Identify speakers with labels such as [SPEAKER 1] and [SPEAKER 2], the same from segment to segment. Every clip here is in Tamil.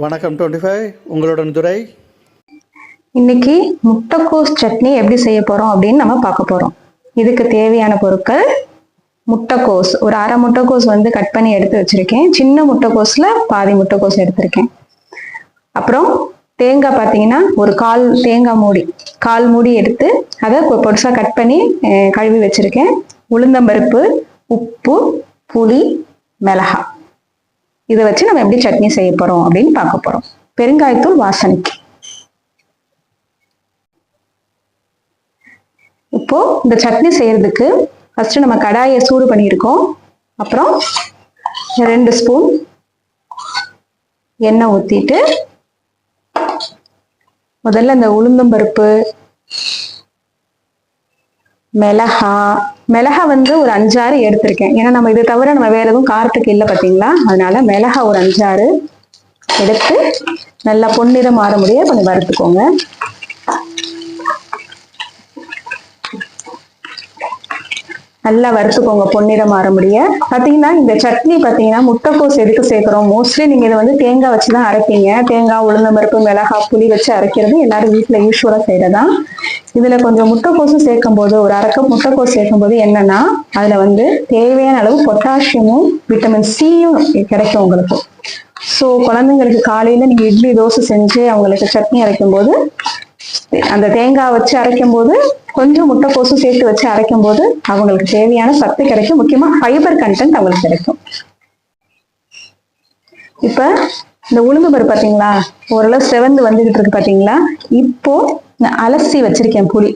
[SPEAKER 1] வணக்கம் டுவெண்ட்டி ஃபைவ். உங்களுடன் துரை.
[SPEAKER 2] இன்னைக்கு முட்டைக்கோஸ் சட்னி எப்படி செய்ய போகிறோம் அப்படின்னு நம்ம பார்க்க போகிறோம் இதுக்கு தேவையான பொருட்கள் முட்டைக்கோஸ். ஒரு அரை முட்டைக்கோஸ் வந்து கட் பண்ணி எடுத்து வச்சிருக்கேன். சின்ன முட்டைக்கோஸில் பாதி முட்டைக்கோஸ் எடுத்திருக்கேன். அப்புறம் தேங்காய் பார்த்தீங்கன்னா ஒரு கால் தேங்காய் மூடி கால் மூடி எடுத்து அதை கொ- கட் பண்ணி கழுவி வச்சிருக்கேன். உளுந்தம்பருப்பு உப்பு புளி மிளகாய். இதை வச்சு நம்ம எப்படி சட்னி செய்ய போறோம் அப்படின்னு பார்க்க போறோம். பெருங்காயத்தூள் வாசனைக்கு. இப்போ இந்த சட்னி செய்யறதுக்கு ஃபர்ஸ்ட் நம்ம கடாயை சூடு பண்ணியிருக்கோம். அப்புறம் ரெண்டு ஸ்பூன் எண்ணெய் ஊத்திட்டு முதல்ல இந்த உளுந்தம்பருப்பு மிளகா மிளகா வந்து ஒரு அஞ்சாறு எடுத்திருக்கேன். ஏன்னா நம்ம இது தவிர நம்ம வேற எதுவும் காரத்துக்கு இல்லை பார்த்தீங்களா அதனால மிளகா ஒரு அஞ்சாறு எடுத்து நல்லா பொன்னிறம் மாற முடிய கொஞ்சம் வறுத்துக்கோங்க. நல்லா வறுத்துக்கோங்க பொன்னிறம் மாற முடிய பார்த்தீங்கன்னா இந்த சட்னி பார்த்தீங்கன்னா முட்டைக்கோஸ் எதுக்கு சேர்க்குறோம்? மோஸ்ட்லி நீங்கள் இதை வந்து தேங்காய் வச்சு தான் அரைப்பீங்க. தேங்காய் உளுந்தம்பருப்பு மிளகாய் புளி வச்சு அரைக்கிறது எல்லாரும் வீட்டில் யூஸ்வலா செய்யறதான் இதில் கொஞ்சம் முட்டைக்கோஸும் சேர்க்கும் போது ஒரு அரைக்க முட்டைக்கோஸ் சேர்க்கும் போது என்னன்னா அதில் வந்து தேவையான அளவு பொட்டாசியமும் விட்டமின் சியும் கிடைக்கும் உங்களுக்கு. ஸோ குழந்தைங்களுக்கு காலையில் நீங்கள் இட்லி தோசை செஞ்சு அவங்களுக்கு சட்னி அரைக்கும் போது அந்த தேங்காய் வச்சு அரைக்கும் போது கொஞ்சம் முட்டைக்கோசும் சேர்த்து வச்சு அரைக்கும் போது அவங்களுக்கு தேவையான சத்து கிடைக்கும். முக்கியமா ஃபைபர் கண்டென்ட் அவங்களுக்கு கிடைக்கும். இப்ப இந்த உளுந்து பருப்பு பாத்தீங்களா? ஓரளவு செவந்து வந்துகிட்டு இருக்கு பாத்தீங்களா? இப்போ நான் அலசி வச்சிருக்கேன் புளி.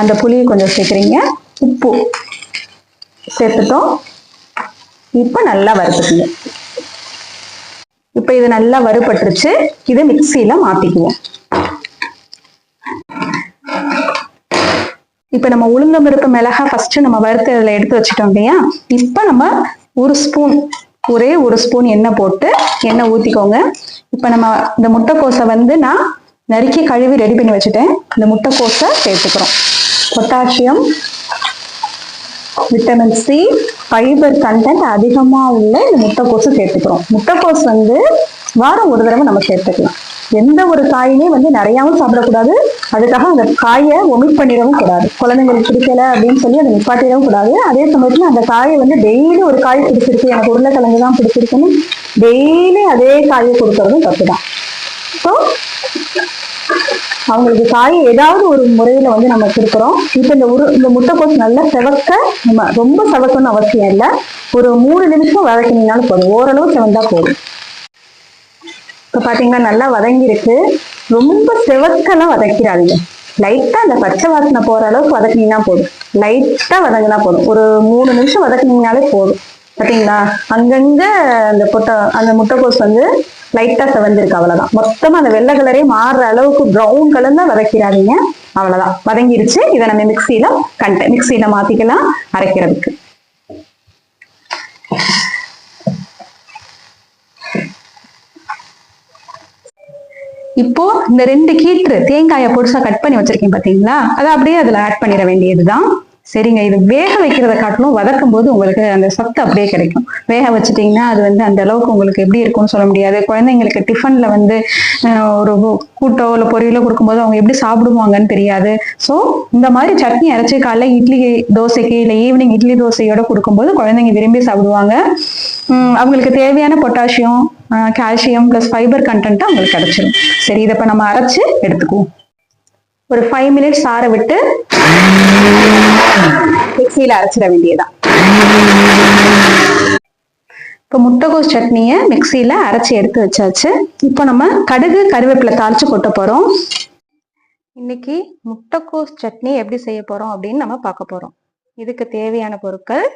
[SPEAKER 2] அந்த புளியை கொஞ்சம் சேர்க்குறீங்க. உப்பு சேர்த்துட்டோம். இப்போ நல்லா வறுத்துக்குங்க. இப்போ இது நல்லா வறுபட்டுருச்சு. இதை மிக்சியில மாத்திக்குவோம். இப்ப நம்ம உளுந்தம்பருப்பு மிளகா ஃபர்ஸ்ட் நம்ம வறுத்து அதில் எடுத்து வச்சிட்டோம் இல்லையா? இப்ப நம்ம ஒரு ஸ்பூன் ஒரே ஒரு ஸ்பூன் எண்ணெய் போட்டு எண்ணெய் ஊத்திக்கோங்க. இப்ப நம்ம இந்த முட்டைக்கோஸை வந்து நான் நறுக்கி கழுவி ரெடி பண்ணி வச்சுட்டேன். இந்த முட்டைக்கோஸை சேர்த்துக்கிறோம். Potassium vitamin C fibre content அதிகமா உள்ள இந்த முட்டைக்கோஸை சேர்த்துக்கிறோம். முட்டைக்கோஸ் வந்து வாரம் ஒரு தடவை நம்ம சேர்த்துக்கலாம். எந்த ஒரு காயுமே வந்து நிறையாவும் சாப்பிடக்கூடாது. அதுக்காக அந்த காயை ஒமிட் பண்ணிடவும் கூடாது. குழந்தைங்களுக்கு பிடிக்கல அப்படின்னு சொல்லி அதை நிப்பாட்டிடவும் கூடாது. அதே சமயத்துல அந்த காயை வந்து டெய்லி ஒரு காய் பிடிச்சிருக்கு எனக்கு உருளைக்கிழங்கு தான் பிடிச்சிருக்குன்னு டெய்லி அதே காயை கொடுக்கறதும் தப்பு தான் ஸோ அவங்களுக்கு காய் ஏதாவது ஒரு முறையில வந்து நம்ம கொடுக்குறோம். இப்போ இந்த உரு இந்த முட்டைக்கோஸ் நல்லா செவக்க நம்ம ரொம்ப செவக்கணும்னு அவசியம் இல்லை. ஒரு மூணு நிமிஷம் வதக்கினீங்கனாலும் போதும். ஓரளவு செவந்தா போதும். இப்போ பார்த்தீங்கன்னா நல்லா வதங்கியிருக்கு. ரொம்ப செவக்கெல்லாம் வதக்கிறாதீங்க. லைட்டா அந்த பச்சை வாசனை போற அளவுக்கு வதக்கினீங்கன்னா போதும். லைட்டா வதங்கினா போதும். ஒரு மூணு நிமிஷம் வதக்கினீங்கனாலே போதும். பார்த்தீங்களா அங்கங்க அந்த பொட்டை அந்த முட்டைக்கோஸ் வந்து லைட்டா செவந்திருக்கு அவ்வளவுதான். மொத்தமா அந்த வெள்ளை கலரே மாறுற அளவுக்கு ப்ரௌன் கலர் தான் வதக்கிறாதீங்க. அவ்வளவுதான். வதங்கிருச்சு. இதை நம்ம மிக்சியில கண்ட மிக்சியில மாத்திக்கலாம். அரைக்கிறதுக்கு. இப்போ இந்த ரெண்டு கீற்று தேங்காயை பொடிசா கட் பண்ணி வச்சிருக்கேன் பாத்தீங்களா அதை அப்படியே அதுல ஆட் பண்ணிட வேண்டியதுதான். சரிங்க இது வேக வைக்கிறத காட்டிலும் வதக்கும் போது உங்களுக்கு அந்த சத்து அப்படியே கிடைக்கும். வேக வச்சிட்டிங்கன்னா அது வந்து அந்த அளவுக்கு உங்களுக்கு எப்படி இருக்கும்னு சொல்ல முடியாது. குழந்தைங்களுக்கு டிஃபன்ல வந்து ஒரு கூட்டோ இல்லை பொரியலோ கொடுக்கும்போது அவங்க எப்படி சாப்பிடுவாங்கன்னு தெரியாது. ஸோ இந்த மாதிரி சட்னி அரைச்சி காலைல இட்லி தோசைக்கு இல்லை ஈவினிங் இட்லி தோசையோட கொடுக்கும்போது குழந்தைங்க விரும்பி சாப்பிடுவாங்க. அவங்களுக்கு தேவையான பொட்டாசியம் கால்சியம் ப்ளஸ் ஃபைபர் கண்டென்ட்டாக உங்களுக்கு கிடச்சிரும். சரி இதை இப்போ நம்ம அரைச்சி எடுத்துக்குவோம். ஒரு ஃபைவ் மினிட்ஸ் ஆற விட்டு மிக்சியில் அரைச்சிட வேண்டியதான் இப்போ முட்டைகோஸ் சட்னியை மிக்சியில் அரைச்சி எடுத்து வச்சாச்சு. இப்போ நம்ம கடுகு கருவேப்பிலை தாளிச்சு கொட்ட போகிறோம் இன்னைக்கு முட்டைக்கோஸ் சட்னி எப்படி செய்ய போகிறோம் அப்படின்னு நம்ம பார்க்க போகிறோம் இதுக்கு தேவையான பொருட்கள்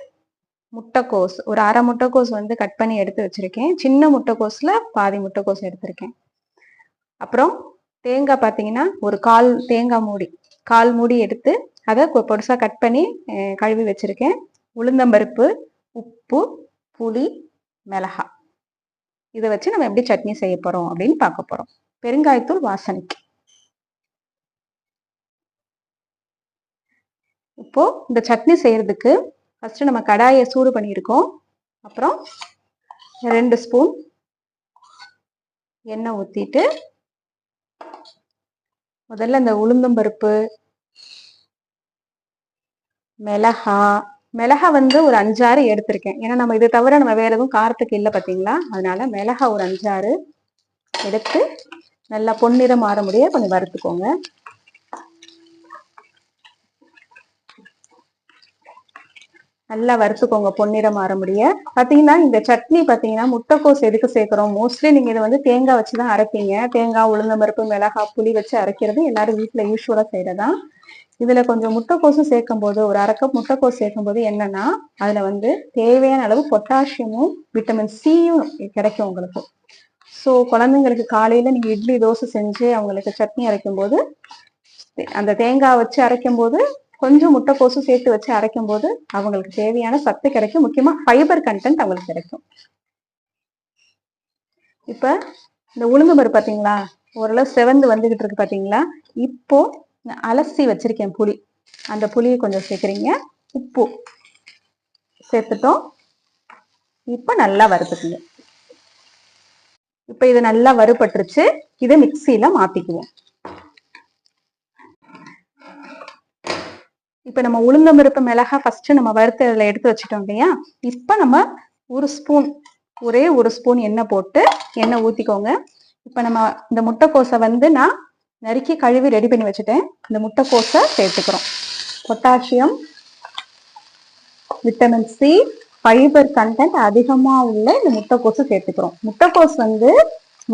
[SPEAKER 2] முட்டைக்கோஸ் ஒரு அரை முட்டைக்கோஸ் வந்து கட் பண்ணி எடுத்து வச்சிருக்கேன். சின்ன முட்டைக்கோஸில் பாதி முட்டைக்கோஸ் எடுத்திருக்கேன். அப்புறம் தேங்காய் பார்த்தீங்கன்னா ஒரு கால் தேங்காய் மூடி கால் மூடி எடுத்து அதை பொடுசாக கட் பண்ணி கழுவி வச்சுருக்கேன். உளுந்தம்பருப்பு உப்பு புளி மிளகாய் இதை வச்சு நம்ம எப்படி சட்னி செய்ய போகிறோம் அப்படின்னு பார்க்க போகிறோம் பெருங்காயத்தூள் வாசனைக்கு. இப்போ இந்த சட்னி செய்யறதுக்கு ஃபஸ்ட்டு நம்ம கடாயை சூடு பண்ணியிருக்கோம். அப்புறம் ரெண்டு ஸ்பூன் எண்ணெய் ஊற்றிட்டு முதல்ல இந்த உளுந்தம்பருப்பு மிளகா மிளகா வந்து ஒரு அஞ்சாறு எடுத்திருக்கேன். ஏன்னா நம்ம இதை தவிர நம்ம வேற எதுவும் காரத்துக்கு இல்லை பார்த்தீங்களா? அதனால மிளகா ஒரு அஞ்சாறு எடுத்து நல்லா பொன்னிறம் மாற முடிய கொஞ்சம் வறுத்துக்கோங்க. நல்லா வறுத்துக்கோங்க பொன்னிறம் மாற முடிய பார்த்தீங்கன்னா இந்த சட்னி பார்த்தீங்கன்னா முட்டைக்கோஸ் எதுக்கு சேர்க்குறோம்? மோஸ்ட்லி நீங்கள் இதை வந்து தேங்காய் வச்சு தான் அரைப்பீங்க. தேங்காய் உளுந்தம்பருப்பு மிளகாய் புளி வச்சு அரைக்கிறது எல்லாரும் வீட்டில் யூஸ்வலாக செய்கிறதான் இதில் கொஞ்சம் முட்டைக்கோசும் சேர்க்கும் போது ஒரு அரை கப் முட்டைக்கோஸ் சேர்க்கும் போது என்னன்னா அதில் வந்து தேவையான அளவு பொட்டாசியமும் விட்டமின் சியும் கிடைக்கும் உங்களுக்கு. ஸோ குழந்தைங்களுக்கு காலையில் நீங்கள் இட்லி தோசை செஞ்சு அவங்களுக்கு சட்னி அரைக்கும் போது அந்த தேங்காய் வச்சு அரைக்கும் போது கொஞ்சம் முட்டைக்கோசும் சேர்த்து வச்சு அரைக்கும் போது அவங்களுக்கு தேவையான சத்து கிடைக்கும். முக்கியமா ஃபைபர் கண்டென்ட் அவங்களுக்கு கிடைக்கும். இப்ப இந்த உளுந்து பருப்பு பாத்தீங்களா? ஓரளவு செவந்து வந்துகிட்டு இருக்கு பாத்தீங்களா? இப்போ அலசி வச்சிருக்கேன் புளி. அந்த புளியை கொஞ்சம் சேர்க்குறீங்க. உப்பு சேர்த்துட்டோம். இப்போ நல்லா வறுத்துக்குங்க. இப்போ இது நல்லா வறுபட்டுருச்சு. இதை மிக்சியில மாத்திக்குவோம். இப்போ நம்ம உளுந்தம் இருப்ப மிளகா ஃபர்ஸ்ட் நம்ம வறுத்து அதில் எடுத்து வச்சுட்டோம் இல்லையா? இப்போ நம்ம ஒரு ஸ்பூன் ஒரே ஒரு ஸ்பூன் எண்ணெய் போட்டு எண்ணெய் ஊற்றிக்கோங்க இப்போ நம்ம இந்த முட்டைக்கோஸை வந்து நான் நறுக்கி கழுவி ரெடி பண்ணி வச்சுட்டேன். இந்த முட்டைக்கோஸை சேர்த்துக்கிறோம். Potassium vitamin C fibre content அதிகமாக உள்ள இந்த முட்டைக்கோசு சேர்த்துக்கிறோம். முட்டைக்கோஸ் வந்து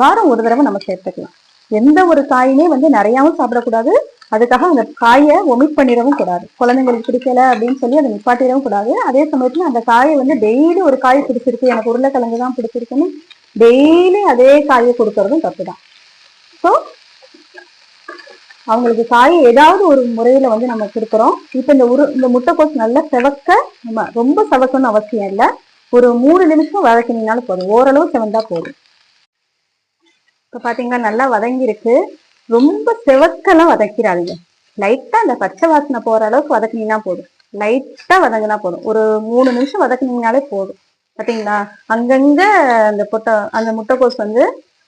[SPEAKER 2] வாரம் ஒரு தடவை நம்ம சேர்த்துக்கலாம். எந்த ஒரு காயுமே வந்து நிறையாவும் சாப்பிடக்கூடாது. அதுக்காக அந்த காயை ஒமிட் பண்ணிடவும் கூடாது. குழந்தைங்களுக்கு பிடிக்கல அப்படின்னு சொல்லி அதை நிப்பாட்டிடவும் கூடாது. அதே சமயத்துல அந்த காயை வந்து டெய்லி ஒரு காய் பிடிச்சிருக்கு எனக்கு உருளைக்கிழங்கு தான் பிடிச்சிருக்குன்னு டெய்லி அதே காயை கொடுக்கறதும் தப்பு தான். ஸோ அவங்களுக்கு காய் ஏதாவது ஒரு முறையில வந்து நம்ம கொடுக்குறோம். இப்போ இந்த உரு இந்த முட்டைக்கோஸ் நல்லா செவக்க நம்ம ரொம்ப செவக்கணும்னு அவசியம் இல்லை. ஒரு மூணு நிமிஷம் வதக்கினீங்கனாலும் போதும். ஓரளவு செவந்தா போதும். இப்போ பாத்தீங்கன்னா நல்லா வதங்கியிருக்கு. ரொம்ப செவக்கெல்லாம் வதக்கிறாருங்க லைட்டா அந்த பச்சை வாசனை போற அளவுக்கு வதக்குனீங்கன்னா போதும். லைட்டா வதங்கினா போதும். ஒரு மூணு நிமிஷம் வதக்குனீங்கனாலே போதும். பாத்தீங்களா? அங்கங்க அந்த பொட்டை அந்த முட்டைக்கோஸ் வந்து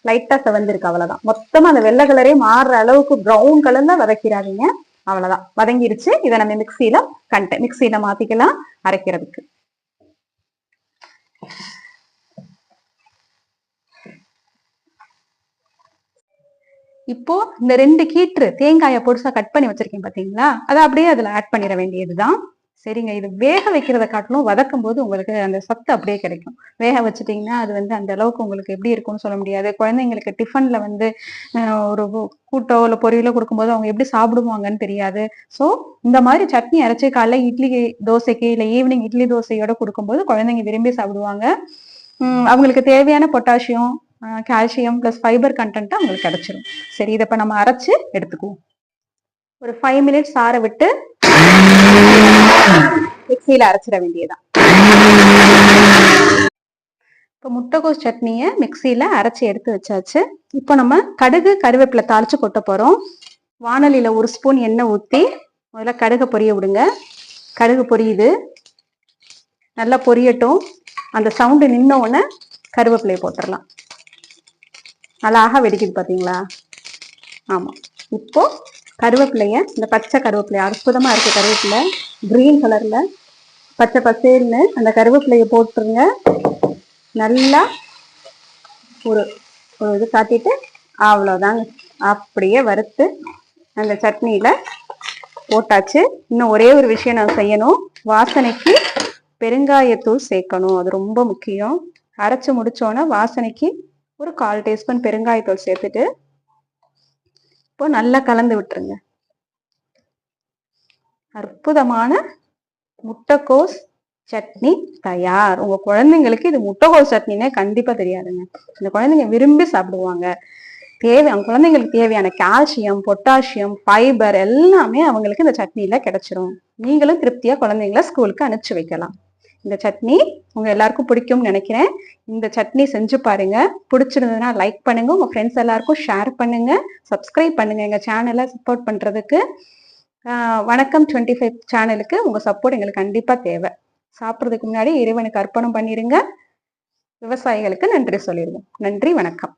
[SPEAKER 2] லைட்டா செவந்திருக்கு அவ்வளவுதான். மொத்தமா அந்த வெள்ளை கலரே மாறுற அளவுக்கு ப்ரௌன் கலர்ல வதக்கிடாதீங்க அவ்வளவுதான். வதங்கிருச்சு. இதை நம்ம மிக்சியில கண்ட மிக்சியில மாத்திக்கலாம். அரைக்கிறதுக்கு. இப்போ இந்த ரெண்டு கீற்று தேங்காயை பொடிசா கட் பண்ணி வச்சிருக்கேன் பாத்தீங்களா? அதை அப்படியே அதுல ஆட் பண்ணிட வேண்டியதுதான். சரிங்க இது வேக வைக்கிறத காட்டிலும் வதக்கும் போது உங்களுக்கு அந்த சத்து அப்படியே கிடைக்கும். வேக வச்சுட்டீங்கன்னா அது வந்து அந்த அளவுக்கு உங்களுக்கு எப்படி இருக்கும்னு சொல்ல முடியாது. குழந்தைங்களுக்கு டிஃபன்ல வந்து ஒரு கூட்டோ இல்லை பொரியலோ கொடுக்கும்போது அவங்க எப்படி சாப்பிடுவாங்கன்னு தெரியாது. ஸோ இந்த மாதிரி சட்னி அரைச்சி காலைல இட்லி தோசைக்கு இல்லை ஈவினிங் இட்லி தோசையோட கொடுக்கும்போது குழந்தைங்க விரும்பி சாப்பிடுவாங்க. அவங்களுக்கு தேவையான பொட்டாசியம் கால்சியம் ப்ளஸ் ஃபைபர் கண்டென்ட்டாக அவங்களுக்கு கிடைச்சிரும். சரி இதை இப்போ நம்ம அரைச்சி எடுத்துக்குவோம். ஒரு ஃபைவ் மினிட்ஸ் ஆற விட்டு மிக்சியில் அரைச்சிட வேண்டியதுதான். இப்போ முட்டைகோஸ் சட்னியை மிக்சியில் அரைச்சி எடுத்து வச்சாச்சு. இப்போ நம்ம கடுகு கருவேப்பிலை தாளிச்சு கொட்ட போகிறோம் வானலியில ஒரு ஸ்பூன் எண்ணெய் ஊற்றி முதல்ல கடுகை பொரிய விடுங்க. கடுகு பொரியுது. நல்லா பொரியட்டும். அந்த சவுண்டு நின்ன உடனே கருவேப்பிலையை போட்டுடலாம். அழகாக வெடிக்குது பார்த்தீங்களா ஆமாம் இப்போது கருவேப்பிலைய இந்த பச்சை கருவேப்பிலை அற்புதமாக இருக்குது கருவேப்பிலை. க்ரீன் கலரில் பச்சை பசேல்னு அந்த கருவேப்பிலையை போட்டுருங்க. நல்லா ஒரு ஒரு இது காட்டிட்டு அவ்வளோதாங்க அப்படியே வறுத்து அந்த சட்னியில் போட்டாச்சு. இன்னும் ஒரே ஒரு விஷயம் நான் செய்யணும். வாசனைக்கு பெருங்காயத்தூள் சேர்க்கணும். அது ரொம்ப முக்கியம். அரைச்சி முடித்தோன்னே வாசனைக்கு ஒரு கால் டீஸ்பூன் பெருங்காயத்தூள் சேர்த்துட்டு இப்போ நல்லா கலந்து விட்டுருங்க. அற்புதமான முட்டைக்கோஸ் சட்னி தயார். உங்க குழந்தைங்களுக்கு இது முட்டைக்கோஸ் சட்னினே கண்டிப்பா தெரியாதுங்க. இந்த குழந்தைங்க விரும்பி சாப்பிடுவாங்க. தேவை அவங்க குழந்தைங்களுக்கு தேவையான கால்சியம் பொட்டாசியம் ஃபைபர் எல்லாமே அவங்களுக்கு இந்த சட்னியில கிடைச்சிரும். நீங்களும் திருப்தியா குழந்தைங்கள ஸ்கூலுக்கு அனுப்பிச்சு வைக்கலாம். இந்த சட்னி உங்க எல்லாருக்கும் பிடிக்கும்னு நினைக்கிறேன். இந்த சட்னி செஞ்சு பாருங்க. பிடிச்சிருந்ததுன்னா லைக் பண்ணுங்க. உங்க ஃப்ரெண்ட்ஸ் எல்லாருக்கும் ஷேர் பண்ணுங்க. சப்ஸ்கிரைப் பண்ணுங்க. எங்க சேனலை சப்போர்ட் பண்றதுக்கு. வணக்கம் டுவெண்ட்டி ஃபைவ் சேனலுக்கு உங்க சப்போர்ட் எங்களுக்கு கண்டிப்பா தேவை. சாப்பிட்றதுக்கு முன்னாடி இறைவனுக்கு அர்ப்பணம் பண்ணிருங்க. விவசாயிகளுக்கு நன்றி சொல்லிடுவோம் நன்றி வணக்கம்.